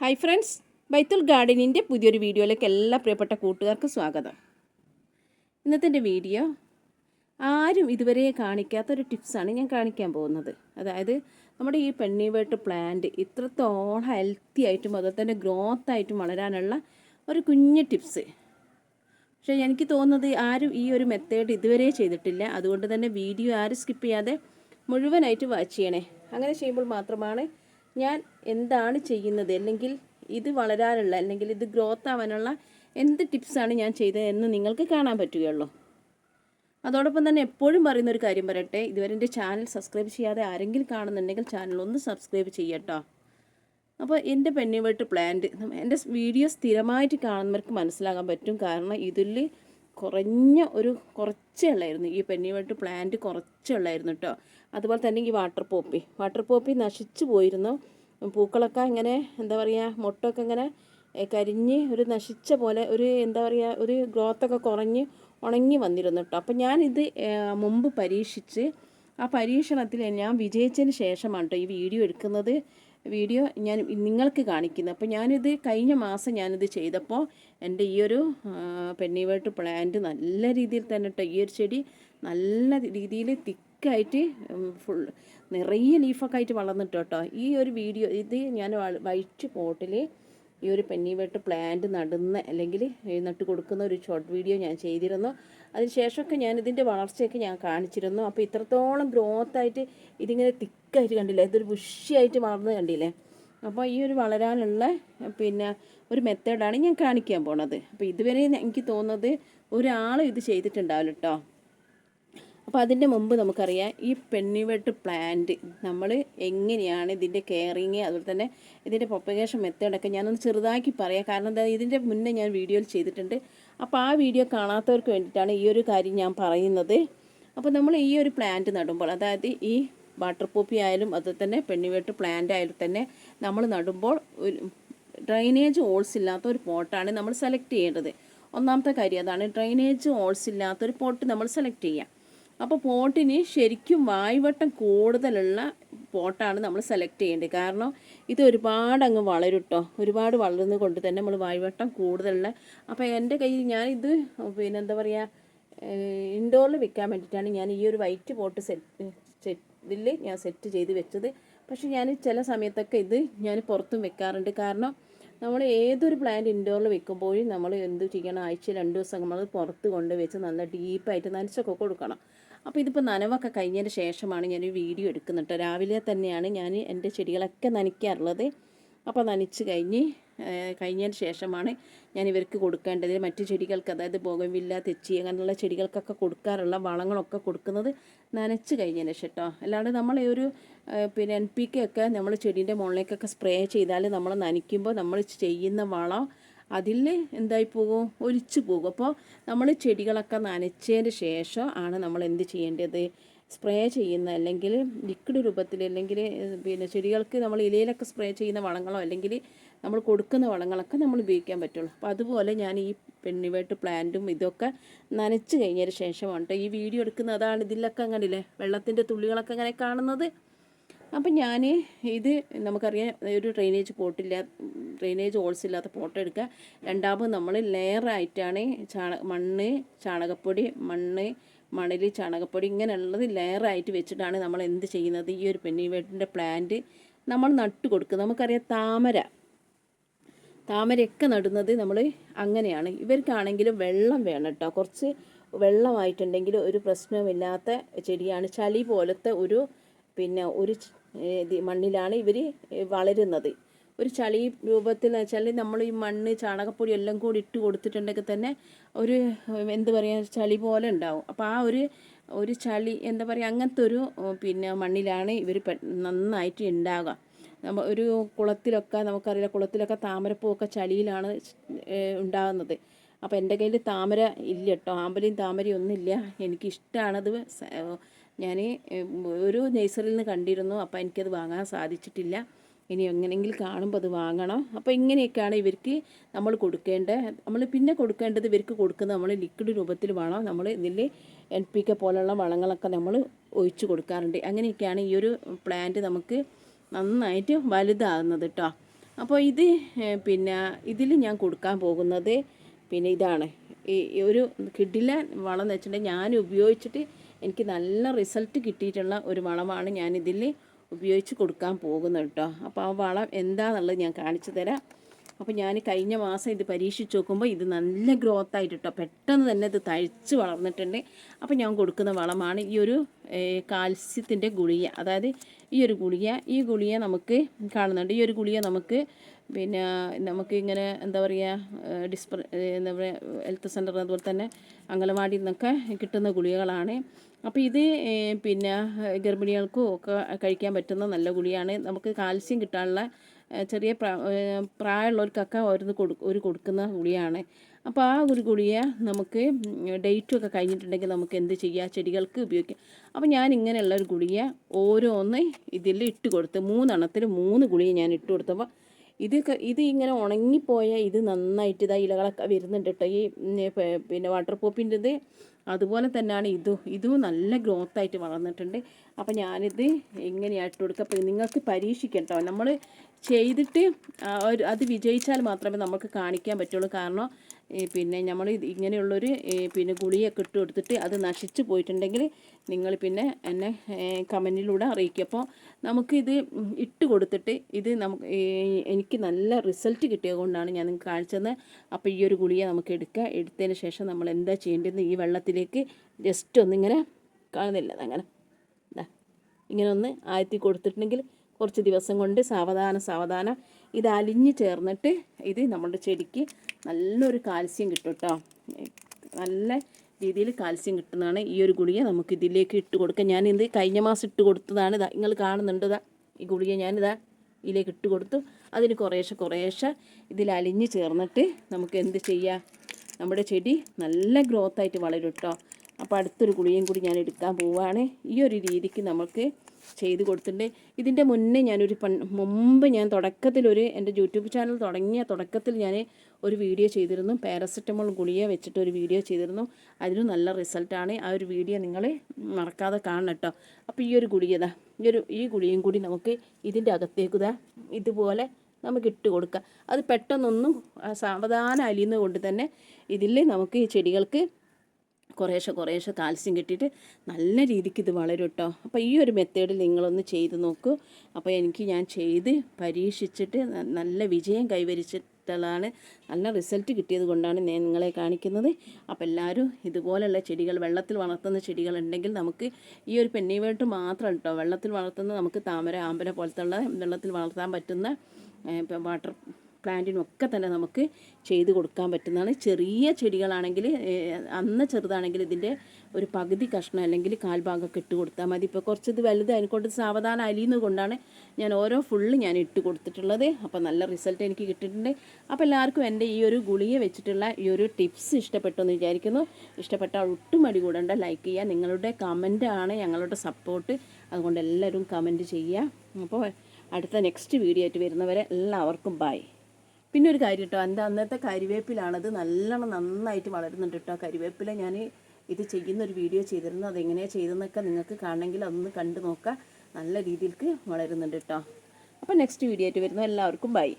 Hi friends ബൈത്തുൽ ഗാർഡനിന്റെ പുതിയൊരു വീഡിയോയിലേക്ക് എല്ലാ പ്രിയപ്പെട്ട കൂട്ടുകാർക്കും സ്വാഗതം. ഇന്നത്തെ വീഡിയോ ആരും ഇതുവരെ കാണിക്കാത്തൊരു ടിപ്സാണ് ഞാൻ കാണിക്കാൻ പോകുന്നത്. അതായത് നമ്മുടെ ഈ പെണ്ണീവേട്ട് പ്ലാന്റ് ഇത്രത്തോളം ഹെൽത്തി ആയിട്ടും അതുപോലെ തന്നെ ഗ്രോത്ത് ആയിട്ടും വളരാനുള്ള ഒരു കുഞ്ഞ് ടിപ്സ് പക്ഷേ എനിക്ക് തോന്നുന്നത് ആരും ഈ ഒരു മെത്തേഡ് ഇതുവരെ ചെയ്തിട്ടില്ല. അതുകൊണ്ട് തന്നെ വീഡിയോ ആരും സ്കിപ്പ് ചെയ്യാതെ മുഴുവനായിട്ട് വാച്ച് ചെയ്യണേ. അങ്ങനെ ചെയ്യുമ്പോൾ മാത്രമാണ് ഞാൻ എന്താണ് ചെയ്യുന്നത്? അല്ലെങ്കിൽ ഇത് വളരാനുള്ള അല്ലെങ്കിൽ ഇത് ഗ്രോത്ത് ആവാനുള്ള എന്ത് ടിപ്സാണ് ഞാൻ ചെയ്തത് എന്ന് നിങ്ങൾക്ക് കാണാൻ പറ്റുകയുള്ളൂ. അതോടൊപ്പം തന്നെ എപ്പോഴും പറയുന്ന ഒരു കാര്യം പറയട്ടെ. ഇതുവരെ എന്റെ ചാനൽ സബ്സ്ക്രൈബ് ചെയ്യാതെ ആരെങ്കിലും കാണുന്നുണ്ടെങ്കിൽ ചാനൽ ഒന്ന് സബ്സ്ക്രൈബ് ചെയ്യട്ടോ. അപ്പോൾ എന്റെ പെണ്ണിവേട്ട് പ്ലാന്റ് എന്റെ വീഡിയോ സ്ഥിരമായിട്ട് കാണുന്നവർക്ക് മനസ്സിലാകാൻ പറ്റും. കാരണം ഇതിൽ കുറഞ്ഞ ഒരു കുറച്ചേ ഉള്ളായിരുന്നു. ഈ പെണ്ണിവേട്ട് പ്ലാന്റ് കുറച്ചേ ഉള്ളായിരുന്നു കേട്ടോ അതുപോലെ തന്നെ ഈ വാട്ടർ പോപ്പി വാട്ടർ പോപ്പി നശിച്ചു പോയിരുന്നു. പൂക്കളൊക്കെ ഇങ്ങനെ എന്താ പറയുക മുട്ടൊക്കെ ഇങ്ങനെ കരിഞ്ഞ് ഒരു നശിച്ച പോലെ ഒരു എന്താ പറയുക ഒരു ഗ്രോത്തൊക്കെ കുറഞ്ഞ് ഉണങ്ങി വന്നിരുന്നു കേട്ടോ അപ്പം ഞാനിത് മുമ്പ് പരീക്ഷിച്ച് ആ പരീക്ഷണത്തിൽ ഞാൻ വിജയിച്ചതിന് ശേഷമാണ് കേട്ടോ ഈ വീഡിയോ എടുക്കുന്നത്. വീഡിയോ ഞാൻ നിങ്ങൾക്ക് കാണിക്കുന്നത് അപ്പോൾ ഞാനിത് കഴിഞ്ഞ മാസം ഞാനിത് ചെയ്തപ്പോൾ എന്റെ ഈ ഒരു പെണ്ണിവേട്ട് പ്ലാന്റ് നല്ല രീതിയിൽ തന്നെ കേട്ടോ ഈ ഒരു ചെടി നല്ല രീതിയിൽ തിക്കായിട്ട് ഫുൾ നിറയെ ലീഫൊക്കെ ആയിട്ട് വളർന്നിട്ടോ കേട്ടോ ഈ ഒരു വീഡിയോ ഇത് ഞാൻ വൈറ്റ് പോട്ടിൽ ഈ ഒരു പെന്നിവെട്ട് പ്ലാന്റ് നടുന്ന അല്ലെങ്കിൽ നട്ട് കൊടുക്കുന്ന ഒരു ഷോർട്ട് വീഡിയോ ഞാൻ ചെയ്തിരുന്നു. അതിനുശേഷമൊക്കെ ഞാൻ ഇതിന്റെ വളർച്ചയൊക്കെ ഞാൻ കാണിച്ചിരുന്നു. അപ്പോൾ ഇത്രത്തോളം ഗ്രോത്ത് ആയിട്ട് ഇതിങ്ങനെ തിക്കായിട്ട് കണ്ടില്ലേ? ഇതൊരു ബുഷിയായിട്ട് വളർന്ന് കണ്ടില്ലേ? അപ്പോൾ ഈ ഒരു വളരാനുള്ള പിന്നെ ഒരു മെത്തേഡാണ് ഞാൻ കാണിക്കാൻ പോണത്. അപ്പോൾ ഇതുവരെ എനിക്ക് തോന്നുന്നത് ഒരാൾ ഇത് ചെയ്തിട്ടുണ്ടാവില്ല കേട്ടോ അപ്പോൾ അതിന്റെ മുമ്പ് നമുക്കറിയാം ഈ പെണ്ണിവെട്ട് പ്ലാന്റ് നമ്മൾ എങ്ങനെയാണ് ഇതിന്റെ കെയറിങ് അതുപോലെ തന്നെ ഇതിന്റെ പ്രൊപ്പഗേഷൻ മെത്തേഡൊക്കെ ഞാനൊന്ന് ചെറുതാക്കി പറയാം. കാരണം എന്താ ഇതിന്റെ മുന്നേ ഞാൻ വീഡിയോയിൽ ചെയ്തിട്ടുണ്ട്. അപ്പോൾ ആ വീഡിയോ കാണാത്തവർക്ക് വേണ്ടിയിട്ടാണ് ഈ ഒരു കാര്യം ഞാൻ പറയുന്നത്. അപ്പോൾ നമ്മൾ ഈ ഒരു പ്ലാന്റ് നടുമ്പോൾ അതായത് ഈ വാട്ടർ പോപ്പി ആയാലും അതുപോലെ തന്നെ പെണ്ണിവെട്ട് പ്ലാന്റ് ആയാലും തന്നെ നമ്മൾ നടുമ്പോൾ ഡ്രൈനേജ് ഹോൾസ് ഇല്ലാത്ത ഒരു പോട്ടാണ് നമ്മൾ സെലക്ട് ചെയ്യേണ്ടത്. ഒന്നാമത്തെ കാര്യം അതാണ് ഡ്രൈനേജ് ഹോൾസ് ഇല്ലാത്തൊരു പോട്ട് നമ്മൾ സെലക്ട് ചെയ്യാം. അപ്പോൾ പോട്ടിന് ശരിക്കും വായ്വട്ടം കൂടുതലുള്ള പോട്ടാണ് നമ്മൾ സെലക്ട് ചെയ്യേണ്ടത്. കാരണം ഇത് ഒരുപാട് അങ്ങ് വളരും കേട്ടോ ഒരുപാട് വളരുന്നത് കൊണ്ട് തന്നെ നമ്മൾ വായ്വട്ടം കൂടുതലുള്ള. അപ്പോൾ എന്റെ കയ്യിൽ ഞാനിത് പിന്നെ എന്താ പറയുക ഇൻഡോറിൽ വെക്കാൻ വേണ്ടിയിട്ടാണ് ഞാൻ ഈ ഒരു വൈറ്റ് പോട്ട് സെറ്റ് സെറ്റിൽ ഞാൻ സെറ്റ് ചെയ്ത് വെച്ചത്. പക്ഷേ ഞാൻ ചില സമയത്തൊക്കെ ഇത് ഞാൻ പുറത്തും വെക്കാറുണ്ട്. കാരണം നമ്മൾ ഏതൊരു പ്ലാന്റ് ഇൻഡോറിൽ വെക്കുമ്പോഴും നമ്മൾ എന്ത് ചെയ്യണം? ആഴ്ച രണ്ട് ദിവസം നമ്മൾ പുറത്ത് കൊണ്ട് വെച്ച് നല്ല ഡീപ്പായിട്ട് നനച്ചൊക്കെ കൊടുക്കണം. അപ്പോൾ ഇതിപ്പോൾ നനവൊക്കെ കഴിഞ്ഞതിന് ശേഷമാണ് ഞാൻ ഈ വീഡിയോ എടുക്കുന്നത് രാവിലെ തന്നെയാണ് ഞാൻ എന്റെ ചെടികളൊക്കെ നനയ്ക്കാറുള്ളത്. അപ്പോൾ നനച്ച് കഴിഞ്ഞ് കഴിഞ്ഞതിന് ശേഷമാണ് ഞാൻ ഇവർക്ക് കൊടുക്കേണ്ടത്. മറ്റു ചെടികൾക്ക് അതായത് ബോഗംവില്ല തെച്ചി അങ്ങനെയുള്ള ചെടികൾക്കൊക്കെ കൊടുക്കാറുള്ള വളങ്ങളൊക്കെ കൊടുക്കുന്നത് നനച്ച് കഴിഞ്ഞതിന് ശേഷം കേട്ടോ അല്ലാണ്ട് നമ്മൾ ഈ ഒരു പിന്നെ എൻ പി കെ ഒക്കെ നമ്മൾ ചെടീന്റെ മുകളിലേക്കൊക്കെ സ്പ്രേ ചെയ്താൽ നമ്മൾ നനയ്ക്കുമ്പോൾ നമ്മൾ ചെയ്യുന്ന വളം അതിൽ എന്തായി പോകും ഒലിച്ചു പോകും. അപ്പോൾ നമ്മൾ ചെടികളൊക്കെ നനച്ചതിന് ശേഷം ആണ് നമ്മൾ എന്ത് ചെയ്യേണ്ടത്? സ്പ്രേ ചെയ്യുന്ന അല്ലെങ്കിൽ ലിക്വിഡ് രൂപത്തിൽ അല്ലെങ്കിൽ പിന്നെ ചെടികൾക്ക് നമ്മൾ ഇലയിലൊക്കെ സ്പ്രേ ചെയ്യുന്ന വളങ്ങളോ അല്ലെങ്കിൽ നമ്മൾ കൊടുക്കുന്ന വളങ്ങളൊക്കെ നമ്മൾ ഉപയോഗിക്കാൻ പറ്റുള്ളൂ. അപ്പോൾ അതുപോലെ ഞാൻ ഈ പെണ്ണിവേട്ട് പ്ലാന്റും ഇതൊക്കെ നനച്ച് കഴിഞ്ഞതിന് ശേഷമാണ് ഈ വീഡിയോ എടുക്കുന്നതാണ് ഇതിലൊക്കെ അങ്ങനെയില്ലേ വെള്ളത്തിന്റെ തുള്ളികളൊക്കെ അങ്ങനെ കാണുന്നത്. അപ്പം ഞാൻ ഇത് നമുക്കറിയാം ഒരു ഡ്രെയിനേജ് പോട്ടില്ല ഡ്രെയിനേജ് ഹോൾസ് ഇല്ലാത്ത പോട്ട് എടുക്കുക. രണ്ടാമത് നമ്മൾ ലെയറായിട്ടാണ് ചാണ മണ്ണ് ചാണകപ്പൊടി മണ്ണ് മണൽ ചാണകപ്പൊടി ഇങ്ങനെയുള്ളത് ലെയറായിട്ട് വെച്ചിട്ടാണ് നമ്മൾ എന്ത് ചെയ്യുന്നത്? ഈ ഒരു പെണ്ണി വീട്ടിന്റെ പ്ലാന്റ് നമ്മൾ നട്ട് കൊടുക്കുക. നമുക്കറിയാം താമര. താമരയൊക്കെ നടുന്നത് നമ്മൾ അങ്ങനെയാണ്. ഇവർക്കാണെങ്കിലും വെള്ളം വേണം കേട്ടോ. കുറച്ച് വെള്ളമായിട്ടുണ്ടെങ്കിൽ ഒരു പ്രശ്നവുമില്ലാത്ത ചെടിയാണ്. ചളി പോലത്തെ ഒരു പിന്നെ ഒരു മണ്ണിലാണ് ഇവർ വളരുന്നത്. ഒരു ചളി രൂപത്തിൽ വെച്ചാൽ നമ്മൾ ഈ മണ്ണ് ചാണകപ്പൊടി എല്ലാം കൂടി ഇട്ട് കൊടുത്തിട്ടുണ്ടെങ്കിൽ തന്നെ ഒരു എന്ത് പറയുക ചളി പോലെ ഉണ്ടാവും. അപ്പോൾ ആ ഒരു ഒരു ചളി എന്താ പറയുക അങ്ങനത്തെ ഒരു പിന്നെ മണ്ണിലാണ് ഇവർ നന്നായിട്ട് ഉണ്ടാകുക നമ്മ ഒരു കുളത്തിലൊക്കെ നമുക്കറിയില്ല കുളത്തിലൊക്കെ താമരപ്പൂ ഒക്കെ ചളിയിലാണ് ഉണ്ടാകുന്നത് അപ്പോൾ എന്റെ കയ്യിൽ താമര ഇല്ല. കേട്ടോ ആമ്പലും താമരയും ഒന്നുമില്ല എനിക്കിഷ്ടമാണത് ഞാൻ ഒരു നേഴ്സറിയിൽ നിന്ന് കണ്ടിരുന്നു. അപ്പോൾ എനിക്കത് വാങ്ങാൻ സാധിച്ചിട്ടില്ല. ഇനി എങ്ങനെയെങ്കിലും കാണുമ്പോൾ അത് വാങ്ങണം. അപ്പോൾ ഇങ്ങനെയൊക്കെയാണ് ഇവർക്ക് നമ്മൾ കൊടുക്കേണ്ട നമ്മൾ പിന്നെ കൊടുക്കേണ്ടത് ഇവർക്ക് കൊടുക്കുന്നത് നമ്മൾ ലിക്വിഡ് രൂപത്തിൽ വേണം? നമ്മൾ ഇതിൽ എൻ പി കെ പോലുള്ള വളങ്ങളൊക്കെ നമ്മൾ ഒഴിച്ചു കൊടുക്കാറുണ്ട്. അങ്ങനെയൊക്കെയാണ് ഈ ഒരു പ്ലാന്റ് നമുക്ക് നന്നായിട്ട് വലുതാകുന്നത് കേട്ടോ അപ്പോൾ ഇത് പിന്നെ ഇതിൽ ഞാൻ കൊടുക്കാൻ പോകുന്നത് പിന്നെ ഇതാണ്. ഈ ഒരു കിഡിലെ വളം എന്ന് വെച്ചിട്ടുണ്ടെങ്കിൽ ഞാൻ ഉപയോഗിച്ചിട്ട് എനിക്ക് നല്ല റിസൾട്ട് കിട്ടിയിട്ടുള്ള ഒരു വളമാണ് ഞാൻ ഇതിൽ ഉപയോഗിച്ച് കൊടുക്കാൻ പോകുന്നത് കേട്ടോ. അപ്പോൾ ആ വളം എന്താണെന്നുള്ളത് ഞാൻ കാണിച്ചു തരാം. അപ്പോൾ ഞാൻ കഴിഞ്ഞ മാസം ഇത് പരീക്ഷിച്ച് നോക്കുമ്പോൾ ഇത് നല്ല ഗ്രോത്ത് ആയിട്ട് കേട്ടോ പെട്ടെന്ന് തന്നെ ഇത് തഴച്ച് വളർന്നിട്ടുണ്ട്. അപ്പോൾ ഞാൻ കൊടുക്കുന്ന വളമാണ് ഈ ഒരു കാൽസ്യത്തിന്റെ ഗുളിക. അതായത് ഈ ഒരു ഗുളിക. ഈ ഗുളിക നമുക്ക് കാണുന്നുണ്ട്. ഈ ഒരു ഗുളിക നമുക്ക് പിന്നെ നമുക്ക് ഇങ്ങനെ എന്താ പറയുക ഡിസ്പ എന്താ പറയുക ഹെൽത്ത് സെന്റർ അതുപോലെ തന്നെ അംഗനവാടിയിൽ നിന്നൊക്കെ കിട്ടുന്ന ഗുളികകളാണ്. അപ്പോൾ ഇത് പിന്നെ ഗർഭിണികൾക്കും ഒക്കെ കഴിക്കാൻ പറ്റുന്ന നല്ല ഗുളിയാണ് നമുക്ക് കാൽസ്യം കിട്ടാനുള്ള ചെറിയ പ്രാ ഒരു കൊടു ഒരു കൊടുക്കുന്ന ഗുളിയാണ്. അപ്പോൾ ആ ഒരു ഗുളിയെ നമുക്ക് ഡേറ്റും ഒക്കെ കഴിഞ്ഞിട്ടുണ്ടെങ്കിൽ നമുക്ക് എന്ത് ചെയ്യാം? ചെടികൾക്ക് ഉപയോഗിക്കാം. അപ്പോൾ ഞാൻ ഇങ്ങനെയുള്ള ഒരു ഗുളിയെ ഓരോന്ന് ഇതിൽ ഇട്ട് കൊടുത്ത് മൂന്നെണ്ണത്തിൽ മൂന്ന് ഗുളിക ഞാൻ ഇട്ട് കൊടുത്തപ്പോൾ ഇത് ഇത് ഇങ്ങനെ ഉണങ്ങിപ്പോയ ഇത് നന്നായിട്ട് ഇതാ ഇലകളൊക്കെ വരുന്നുണ്ട് കേട്ടോ ഈ പിന്നെ വാട്ടർ പോപ്പിന്റെത് അതുപോലെ തന്നെയാണ് ഇതും. ഇതും നല്ല ഗ്രോത്ത് ആയിട്ട് വളർന്നിട്ടുണ്ട്. അപ്പോൾ ഞാനിത് എങ്ങനെയായിട്ട് കൊടുക്കുക അപ്പോൾ നിങ്ങൾക്ക് പരീക്ഷിക്കാം കേട്ടോ നമ്മൾ ചെയ്തിട്ട് ഒരു അത് വിജയിച്ചാൽ മാത്രമേ നമുക്ക് കാണിക്കാൻ പറ്റുള്ളൂ. കാരണം പിന്നെ നമ്മൾ ഇങ്ങനെയുള്ളൊരു പിന്നെ ഗുളിയൊക്കെ ഇട്ട് കൊടുത്തിട്ട് അത് നശിച്ചു പോയിട്ടുണ്ടെങ്കിൽ നിങ്ങൾ പിന്നെ എന്നെ കമന്റിലൂടെ അറിയിക്കും അപ്പോൾ നമുക്കിത് ഇട്ട് കൊടുത്തിട്ട് ഇത് നമുക്ക് എനിക്ക് നല്ല റിസൾട്ട് കിട്ടിയത് കൊണ്ടാണ് ഞാൻ നിങ്ങൾക്ക് കാണിച്ചത്. അപ്പോൾ ഈ ഒരു ഗുളിയെ നമുക്ക് എടുക്കുക. എടുത്തതിന് ശേഷം നമ്മൾ എന്താ ചെയ്യേണ്ടത് ഈ വെള്ളത്തിലേക്ക് ജസ്റ്റ് ഒന്നിങ്ങനെ കാണുന്നില്ല. അങ്ങനെ ഇങ്ങനെ ഒന്ന് ആഴ്ത്തി കൊടുത്തിട്ടുണ്ടെങ്കിൽ കുറച്ച് ദിവസം കൊണ്ട് സാവധാനം സാവധാനം ഇത് അലിഞ്ഞു ചേർന്നിട്ട് ഇത് നമ്മുടെ ചെടിക്ക് നല്ലൊരു കാൽസ്യം കിട്ടും കേട്ടോ നല്ല രീതിയിൽ കാൽസ്യം കിട്ടുന്നതാണ് ഈ ഒരു ഗുളിക നമുക്ക് ഇതിലേക്ക് ഇട്ട് കൊടുക്കാം ഞാൻ ഇത് കഴിഞ്ഞ മാസം ഇട്ട് കൊടുത്തതാണ്. ഇതാ നിങ്ങൾ കാണുന്നുണ്ട് ഇതാ ഈ ഗുളിക ഞാനിതാ ഇതിലേക്ക് ഇട്ട് കൊടുത്തു. അതിന് കുറേശ്ശെ കുറേശ്ശെ ഇതിൽ അലിഞ്ഞ് ചേർന്നിട്ട് നമുക്ക് എന്ത് ചെയ്യാം? നമ്മുടെ ചെടി നല്ല ഗ്രോത്ത് ആയിട്ട് വളരും കേട്ടോ അപ്പോൾ അടുത്തൊരു ഗുളിയും കൂടി ഞാൻ എടുക്കാൻ പോവുകയാണ് ഈ ഒരു രീതിക്ക് നമുക്ക് ചെയ്ത് കൊടുത്തിട്ടുണ്ട്. ഇതിന്റെ മുന്നേ ഞാനൊരു പൺ മുമ്പ് ഞാൻ തുടക്കത്തിലൊരു എന്റെ യൂട്യൂബ് ചാനൽ തുടങ്ങിയ തുടക്കത്തിൽ ഞാൻ ഒരു വീഡിയോ ചെയ്തിരുന്നു. പാരസെറ്റമോൾ ഗുളിക വെച്ചിട്ട് ഒരു വീഡിയോ ചെയ്തിരുന്നു. അതിന് നല്ല റിസൾട്ടാണ് ആ ഒരു വീഡിയോ നിങ്ങൾ മറക്കാതെ കാണണം കേട്ടോ അപ്പോൾ ഈ ഒരു ഗുളിക ഈ ഒരു ഈ ഗുളിയും കൂടി നമുക്ക് ഇതിന്റെ അകത്തേക്കുതാ ഇതുപോലെ നമുക്ക് ഇട്ട് കൊടുക്കാം അത് പെട്ടെന്നൊന്നും സാവധാനം അലിയുന്നത് കൊണ്ട് തന്നെ ഇതിൽ നമുക്ക് ഈ ചെടികൾക്ക് കുറേശ്ശെ കുറേശ്ശെ കാൽസ്യം കിട്ടിയിട്ട് നല്ല രീതിക്ക് ഇത് വളരും കേട്ടോ അപ്പോൾ ഈ ഒരു മെത്തേഡിൽ നിങ്ങളൊന്ന് ചെയ്ത് നോക്കൂ. അപ്പോൾ എനിക്ക് ഞാൻ ചെയ്ത് പരീക്ഷിച്ചിട്ട് നല്ല വിജയം കൈവരിച്ചിട്ടുള്ളതാണ് നല്ല റിസൾട്ട് കിട്ടിയത് കൊണ്ടാണ് ഞാൻ നിങ്ങളെ കാണിക്കുന്നത്. അപ്പോൾ എല്ലാവരും ഇതുപോലെയുള്ള ചെടികൾ വെള്ളത്തിൽ വളർത്തുന്ന ചെടികൾ ഉണ്ടെങ്കിൽ നമുക്ക് ഈ ഒരു പെന്നിവേട്ട് മാത്രം കേട്ടോ വെള്ളത്തിൽ വളർത്തുന്ന നമുക്ക് താമര ആമ്പല പോലത്തുള്ള വെള്ളത്തിൽ വളർത്താൻ പറ്റുന്ന വാട്ടർ പ്ലാന്റിനും ഒക്കെ തന്നെ നമുക്ക് ചെയ്ത് കൊടുക്കാൻ പറ്റുന്നതാണ്. ചെറിയ ചെടികളാണെങ്കിൽ അന്ന് ചെറുതാണെങ്കിൽ ഇതിന്റെ ഒരു പകുതി കഷ്ണം അല്ലെങ്കിൽ കാൽഭാഗമൊക്കെ ഇട്ട് കൊടുത്താൽ മതി. ഇപ്പോൾ കുറച്ച് ഇത് വലുത് അതിനെക്കൊണ്ട് സാവധാനം അലിയുന്നത് കൊണ്ടാണ് ഞാൻ ഓരോ ഫുള്ള് ഞാൻ ഇട്ട് കൊടുത്തിട്ടുള്ളത്. അപ്പോൾ നല്ല റിസൾട്ട് എനിക്ക് കിട്ടിയിട്ടുണ്ട്. അപ്പോൾ എല്ലാവർക്കും എന്റെ ഈ ഒരു ഗുളിയെ വെച്ചിട്ടുള്ള ഈ ഒരു ടിപ്സ് ഇഷ്ടപ്പെട്ടു എന്ന് വിചാരിക്കുന്നു. ഇഷ്ടപ്പെട്ടാൽ ഒട്ടും മടി കൂടേണ്ട. ലൈക്ക് ചെയ്യുക. നിങ്ങളുടെ കമന്റ് ആണ് ഞങ്ങളുടെ സപ്പോർട്ട്. അതുകൊണ്ട് എല്ലാവരും കമന്റ് ചെയ്യുക. അപ്പോൾ അടുത്ത നെക്സ്റ്റ് വീഡിയോ ആയിട്ട് വരുന്നവരെ എല്ലാവർക്കും ബൈ. പിന്നെ ഒരു കാര്യം കേട്ടോ എന്റെ അന്നത്തെ കരിവേപ്പിലാണത് നല്ലോണം നന്നായിട്ട് വളരുന്നുണ്ട് കേട്ടോ കരിവേപ്പില ഞാൻ ഇത് ചെയ്യുന്ന ഒരു വീഡിയോ ചെയ്തിരുന്നു അതെങ്ങനെയാണ് ചെയ്തതെന്നൊക്കെ നിങ്ങൾക്ക് കാണണമെങ്കിൽ അതൊന്ന് കണ്ടു നോക്കുക. നല്ല രീതിയിൽക്ക് വളരുന്നുണ്ട് കേട്ടോ അപ്പോൾ നെക്സ്റ്റ് വീഡിയോ ആയിട്ട് വരുന്നു. എല്ലാവർക്കും ബൈ.